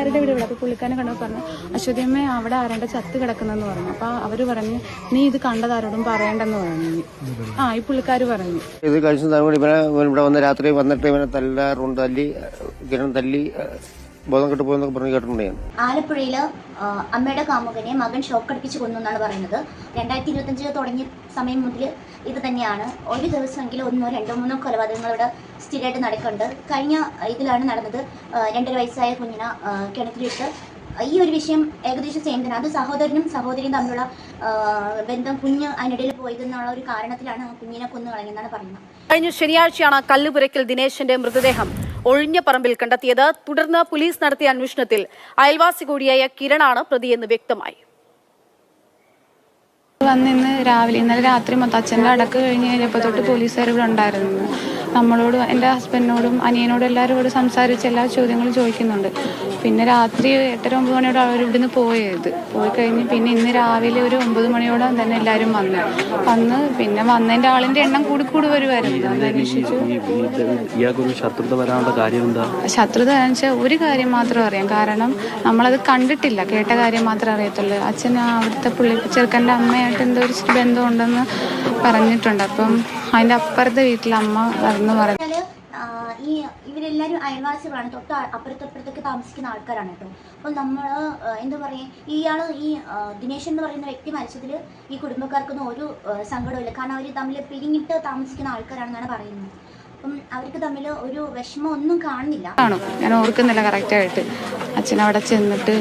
പുള്ളിക്കാരുടെ വീട് ഇവിടെ അപ്പോൾ പുള്ളിക്കാരനെ പറഞ്ഞു അശ്വതിയമ്മ അവിടെ ആരാണ്ട് ചത്ത് കിടക്കുന്നെന്ന് പറഞ്ഞു. അപ്പോൾ അവർ പറഞ്ഞു നീ ഇത് കണ്ടതാരോടും പറയണ്ടെന്ന് പറഞ്ഞു. ആ ഈ പുള്ളിക്കാർ പറഞ്ഞു. ഇത് കഴിച്ചു ഇവിടെ വന്ന് രാത്രി വന്നിട്ട് ഇവനെ തല്ലാറുണ്ട് തല്ലി കിരൺ തല്ലി ബോധം കെട്ട് പോയെന്നൊക്കെ പറഞ്ഞ് കേട്ടിട്ടുണ്ട് ഞാൻ. ആലപ്പുഴയിൽ അമ്മയുടെ കാമുകനെ മകൻ ഷോക്കടിപ്പിച്ച് കൊന്നു എന്നാണ് പറയുന്നത്. രണ്ടായിരത്തി ഇരുപത്തഞ്ചിൽ തുടങ്ങിയ സമയം മുതൽ ഇത് തന്നെയാണ്. ഒരു ദിവസമെങ്കിലും ഒന്നോ രണ്ടോ മൂന്നോ കൊലപാതകങ്ങൾ ഇവിടെ സ്ഥിരമായിട്ട് നടക്കുന്നുണ്ട്. കഴിഞ്ഞ ഇതിലാണ് നടന്നത് രണ്ടര വയസ്സായ കുഞ്ഞിനെ കിണറ്റിലിട്ട് ഈ ഒരു വിഷയം ഏകദേശം സെയിം തന്നെ. അത് സഹോദരനും സഹോദരിയും തമ്മിലുള്ള ബന്ധം കുഞ്ഞ് അതിനിടയിൽ പോയതെന്നുള്ള ഒരു കാരണത്തിലാണ് ആ കുഞ്ഞിനെ കൊന്നു കളഞ്ഞെന്നാണ് പറയുന്നത്. കഴിഞ്ഞ ശനിയാഴ്ചയാണ് കല്ലുപുരയ്ക്കൽ ദിനേശന്റെ മൃതദേഹം. ഒഴിഞ്ഞ പറമ്പിൽ കണ്ടെത്തിയത്. തുടർന്ന് പോലീസ് നടത്തിയ അന്വേഷണത്തിൽ അയൽവാസി കൂടിയായ കിരണാണ് പ്രതിയെന്ന് വ്യക്തമായി. വന്നിന്ന് രാവിലെ ഇന്നലെ രാത്രി മൊത്തം അച്ഛന്റെ അടക്ക് കഴിഞ്ഞ് കഴിഞ്ഞപ്പോൾ തൊട്ട് പോലീസുകാർ ഇവിടെ ഉണ്ടായിരുന്നു നമ്മളോട് എന്റെ ഹസ്ബൻഡിനോടും അനിയനോടും എല്ലാവരോടും സംസാരിച്ച് എല്ലാ ചോദ്യങ്ങളും ചോദിക്കുന്നുണ്ട്. പിന്നെ രാത്രി എട്ടര ഒമ്പത് മണിയോടെ അവർ ഇവിടുന്ന് പോയത്. പോയി കഴിഞ്ഞ് പിന്നെ ഇന്ന് രാവിലെ ഒരു ഒമ്പത് മണിയോടെ തന്നെ എല്ലാവരും വന്നു. വന്ന് പിന്നെ വന്നതിന്റെ ആളിന്റെ എണ്ണം കൂടി കൂടി വരുമായിരുന്നു ശത്രുത വെച്ചാൽ ഒരു കാര്യം മാത്രം അറിയാം. കാരണം നമ്മളത് കണ്ടിട്ടില്ല. കേട്ട കാര്യം മാത്രമേ അറിയത്തുള്ളൂ. അച്ഛൻ അവിടുത്തെ പുള്ളി ചെറുക്കന്റെ അമ്മയായിട്ട് എന്തോ ഒരു ബന്ധം ഉണ്ടെന്ന് പറഞ്ഞിട്ടുണ്ട്. അപ്പം അതിന്റെ അപ്പുറത്തെ വീട്ടിലെ അമ്മ എന്ന് പറഞ്ഞു ഈ ഇവരെല്ലാവരും അയൽവാസികളാണ്. തൊട്ട് അപ്പുറത്തപ്പുറത്തൊക്കെ താമസിക്കുന്ന ആൾക്കാരാണ് കേട്ടോ. അപ്പോൾ നമ്മൾ എന്താ പറയുക ഇയാൾ ഈ ദിനേശ് എന്ന് പറയുന്ന വ്യക്തി മരിച്ചതിൽ ഈ കുടുംബക്കാർക്കൊന്നും ഒരു സങ്കടമില്ല കാരണം അവർ തമ്മിൽ പിരിഞ്ഞിട്ട് താമസിക്കുന്ന ആൾക്കാരാണെന്നാണ് പറയുന്നത്. അവർക്ക് തമ്മിൽ ഒരു കാണുന്നില്ല. കാണും. ഞാൻ ഓർക്കുന്നില്ല കറക്റ്റായിട്ട് അച്ഛൻ അവിടെ ചെന്നിട്ട്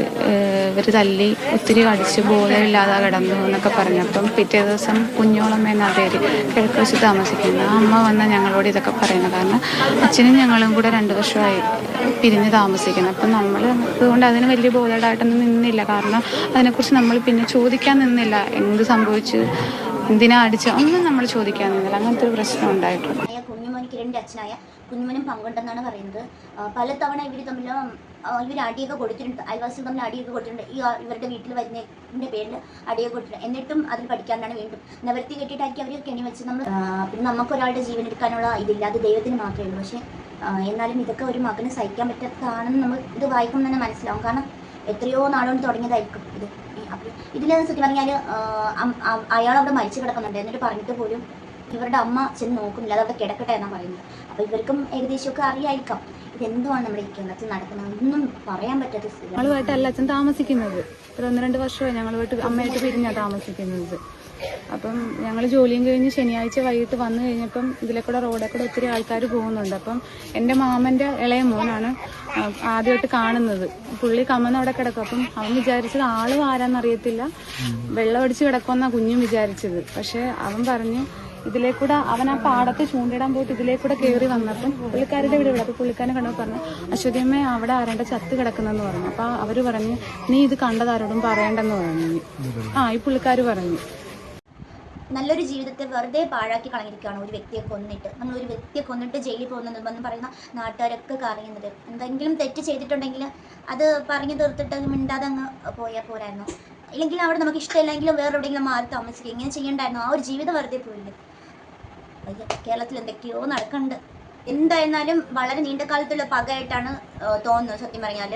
ഇവർ തല്ലി ഒത്തിരി അടിച്ച് ബോധമില്ലാതെ കിടന്നു എന്നൊക്കെ പറഞ്ഞു അപ്പം പിറ്റേ ദിവസം കുഞ്ഞോളമ്മ എന്ന പേര് കിഴക്ക് വശത്ത് താമസിക്കുന്നത് ആ അമ്മ വന്ന ഞങ്ങളോട് ഇതൊക്കെ പറയുന്നത് കാരണം അച്ഛനും ഞങ്ങളും കൂടെ രണ്ട് വർഷമായി പിരിഞ്ഞ് താമസിക്കുന്നത് അപ്പം നമ്മൾ അതുകൊണ്ട് അതിന് വലിയ ബോധമായിട്ടൊന്നും നിന്നില്ല. കാരണം അതിനെക്കുറിച്ച് നമ്മൾ പിന്നെ ചോദിക്കാൻ നിന്നില്ല. എന്ത് സംഭവിച്ചു? എന്തിനാ അടിച്ച? ഒന്നും നമ്മൾ ചോദിക്കാൻ നിന്നില്ല. അങ്ങനത്തെ ഒരു പ്രശ്നം ഉണ്ടായിട്ടുണ്ട്. കിരണിന്റെ അച്ഛനായ കുഞ്ഞുമനും പങ്കുണ്ടെന്നാണ് പറയുന്നത്. പലതവണ ഇവർ തമ്മിൽ ഇവർ അടിയൊക്കെ കൊടുത്തിട്ടുണ്ട്. അയൽവാസികൾ തമ്മിൽ അടിയൊക്കെ കൊടുത്തിട്ടുണ്ട്. ഈ ഇവരുടെ വീട്ടിൽ വരുന്നതിന്റെ പേരിൽ അടിയൊക്കെ കൊടുത്തിട്ടുണ്ട്. എന്നിട്ടും അതിൽ പഠിക്കാനാണ് വീണ്ടും. നിവർത്തി കെട്ടിയിട്ടാക്കി അവർ കെണി വെച്ച് നമ്മൾ പിന്നെ നമുക്ക് ഒരാളുടെ ജീവൻ എടുക്കാനുള്ള ഇതില്ല. അത് ദൈവത്തിന് മാത്രമേ ഉള്ളൂ. പക്ഷേ എന്നാലും ഇതൊക്കെ ഒരു മകന് സഹിക്കാൻ പറ്റാത്തതാണെന്ന് നമ്മൾ ഇത് വായിക്കുമ്പോൾ തന്നെ മനസ്സിലാവും. കാരണം എത്രയോ നാളുകൊണ്ട് തുടങ്ങിയതായിരിക്കും ഇത്. അപ്പം ഇതിൽ സത്യം പറഞ്ഞാൽ അയാൾ അവിടെ മരിച്ചു കിടക്കുന്നുണ്ട്. എന്നിട്ട് പറഞ്ഞിട്ട് പോലും ഇവരുടെ അമ്മ ചെന്ന് നോക്കുന്നില്ല. അതവിടെ കിടക്കട്ടെ എന്നാണ് പറയുന്നത്. അപ്പോൾ ഇവർക്കും ഏകദേശമൊക്കെ അറിയായിരിക്കാം. ഇതെന്തുവാണ് നമ്മുടെ ഈ കേരളത്തിൽ നടക്കുന്നത്? ഒന്നും പറയാൻ പറ്റാത്ത സ്ഥിതി. ഞങ്ങളുമായിട്ടല്ല അച്ഛൻ താമസിക്കുന്നത്. ഇത്ര ഒന്ന് രണ്ട് വർഷമായി ഞങ്ങളുമായിട്ട് അമ്മയായിട്ട് പിരിഞ്ഞാണ് താമസിക്കുന്നത്. അപ്പം ഞങ്ങൾ ജോലിയും കഴിഞ്ഞ് ശനിയാഴ്ച വൈകിട്ട് വന്നു കഴിഞ്ഞപ്പം ഇതിലെ കൂടെ റോഡിൽ കൂടെ ഒത്തിരി ആൾക്കാർ പോകുന്നുണ്ട്. അപ്പം എന്റെ മാമന്റെ ഇളയ മോനാണ് ആദ്യമായിട്ട് കാണുന്നത്. പുള്ളി കമ്മന്ന് അവിടെ കിടക്കും. അപ്പം അവൻ വിചാരിച്ചത് ആളും ആരാന്നറിയത്തില്ല. വെള്ളം അടിച്ച് കിടക്കുമെന്നാണ് കുഞ്ഞും വിചാരിച്ചത്. പക്ഷെ അവൻ പറഞ്ഞു ഇതിലേ കൂടെ അവൻ ആ പാടത്ത് ചൂണ്ടിടാൻ പോയിട്ട് ഇതിലേ കൂടെ കയറി വന്നപ്പം പുള്ളിക്കാരുടെ വീട് ഇവിടെ. അപ്പോൾ പുള്ളിക്കാരനെ കണ്ടപ്പോൾ പറഞ്ഞു അശ്വതിയമ്മ അവിടെ ആരണ്ട ചത്ത് കിടക്കുന്നെന്ന് പറഞ്ഞു. അപ്പോൾ അവർ പറഞ്ഞു നീ ഇത് കണ്ടതാരോടും പറയണ്ടെന്ന് പറഞ്ഞു. ആ ഈ പുള്ളിക്കാർ പറഞ്ഞു. നല്ലൊരു ജീവിതത്തെ വെറുതെ പാഴാക്കി കളഞ്ഞിരിക്കുകയാണ് ഒരു വ്യക്തിയെ കൊന്നിട്ട്. നമ്മൾ ഒരു വ്യക്തിയെ കൊന്നിട്ട് ജയിലിൽ പോകുന്ന നിർബന്ധം പറയുന്ന നാട്ടുകാരൊക്കെ കറിയുന്നത് എന്തെങ്കിലും തെറ്റ് ചെയ്തിട്ടുണ്ടെങ്കിൽ അത് പറഞ്ഞു തീർത്തിട്ട് മിണ്ടാതെ അങ്ങ് പോയാൽ പോരായിരുന്നു. ഇല്ലെങ്കിൽ അവിടെ നമുക്ക് ഇഷ്ടമില്ലെങ്കിലും വേറെ എവിടെയെങ്കിലും മാറി താമസിക്കുക. ഇങ്ങനെ ചെയ്യണ്ടായിരുന്നു. ആ ഒരു ജീവിതം വെറുതെ പോയില്ലേ? അയ്യോ, കേരളത്തിൽ എന്തൊക്കെയോ നടക്കുന്നുണ്ട്. എന്തായിരുന്നാലും വളരെ നീണ്ട കാലത്തുള്ള പകയായിട്ടാണ് തോന്നുന്നത് സത്യം പറഞ്ഞാൽ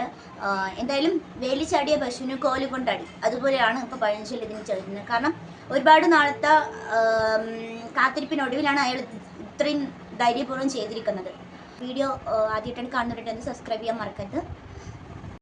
എന്തായാലും വേലി ചാടിയ പശുവിന് കോൽ കൊണ്ടടി. അതുപോലെയാണ് ഇപ്പോൾ പഴഞ്ചൊല്ലി ഇതിന് ചോദിക്കുന്നത് കാരണം ഒരുപാട് നാളത്തെ കാത്തിരിപ്പിനൊടുവിലാണ് അയാൾ ഇത്രയും ധൈര്യപൂർവം ചെയ്തിരിക്കുന്നത്. വീഡിയോ ആദ്യമായിട്ടാണ് കാണുന്നവരുണ്ടെങ്കിൽ സബ്സ്ക്രൈബ് ചെയ്യാൻ മറക്കരുത്.